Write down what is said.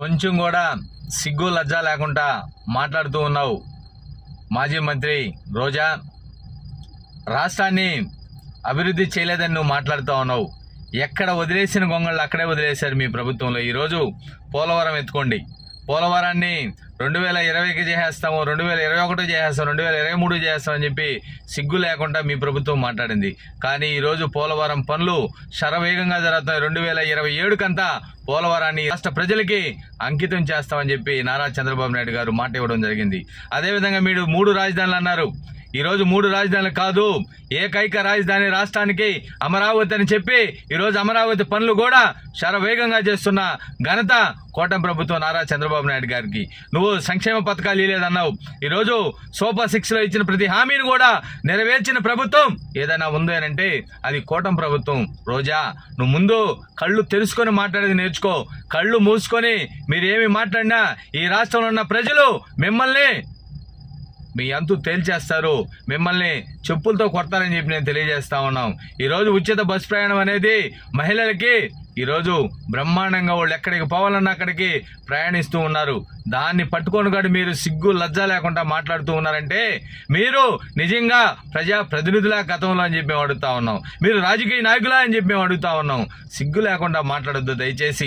కొంచెం కూడా సిగ్గు లజ్జ లేకుండా మాట్లాడుతూ ఉన్నావు. మాజీ మంత్రి రోజా రాష్ట్రాన్ని అభివృద్ధి చేయలేదని నువ్వు మాట్లాడుతూ ఉన్నావు. ఎక్కడ వదిలేసిన గొంగళ్ళు అక్కడే వదిలేశారు మీ ప్రభుత్వంలో. ఈరోజు పోలవరం ఎత్తుకోండి. పోలవరాన్ని రెండు వేల ఇరవైకి చేసేస్తాము రెండు వేల ఇరవై ఒకటి చేసేస్తాం రెండు వేల ఇరవై మూడు చేస్తాం అని చెప్పి సిగ్గు లేకుండా మీ ప్రభుత్వం మాట్లాడింది. కానీ ఈరోజు పోలవరం పనులు శరవేగంగా జరుగుతున్నాయి. రెండు వేల ఇరవై ఏడుకంతా పోలవరాన్ని రాష్ట్ర ప్రజలకి అంకితం చేస్తామని చెప్పి నారా చంద్రబాబు నాయుడు గారు మాట ఇవ్వడం జరిగింది. అదేవిధంగా మీరు మూడు రాజధానులు అన్నారు. ఈరోజు మూడు రాజధానులు కాదు ఏకైక రాజధాని రాష్ట్రానికి అమరావతి అని చెప్పి ఈరోజు అమరావతి పనులు కూడా శరవేగంగా చేస్తున్న ఘనత కోటం ప్రభుత్వం నారా చంద్రబాబు నాయుడు గారికి. నువ్వు సంక్షేమ పథకాలు ఇవ్వలేదన్నావు ఈరోజు సూపర్ సిక్స్లో ఇచ్చిన ప్రతి హామీని కూడా నెరవేర్చిన ప్రభుత్వం ఏదైనా ఉంది అని అంటే అది కోటం ప్రభుత్వం. రోజా నువ్వు ముందు కళ్ళు తెరుచుకొని మాట్లాడేది నేర్చుకో. కళ్ళు మూసుకొని మీరేమి మాట్లాడినా ఈ రాష్ట్రంలో ఉన్న ప్రజలు మిమ్మల్ని మీ అంతు తేల్చేస్తారు. మిమ్మల్ని చెప్పులతో కొడతారని చెప్పి నేను తెలియజేస్తా ఉన్నాం. ఈరోజు ఉచిత బస్ ప్రయాణం అనేది మహిళలకి ఈరోజు బ్రహ్మాండంగా వాళ్ళు ఎక్కడికి పోవాలన్నా అక్కడికి ప్రయాణిస్తూ ఉన్నారు. దాన్ని పట్టుకొని కూడా మీరు సిగ్గు లజ్జ లేకుండా మాట్లాడుతూ ఉన్నారంటే మీరు నిజంగా ప్రజా ప్రతినిధుల గతంలో అని చెప్పి మేము అడుగుతా ఉన్నాం. మీరు రాజకీయ నాయకులా అని చెప్పి మేము అడుగుతా ఉన్నాం. సిగ్గు లేకుండా మాట్లాడొద్దు దయచేసి.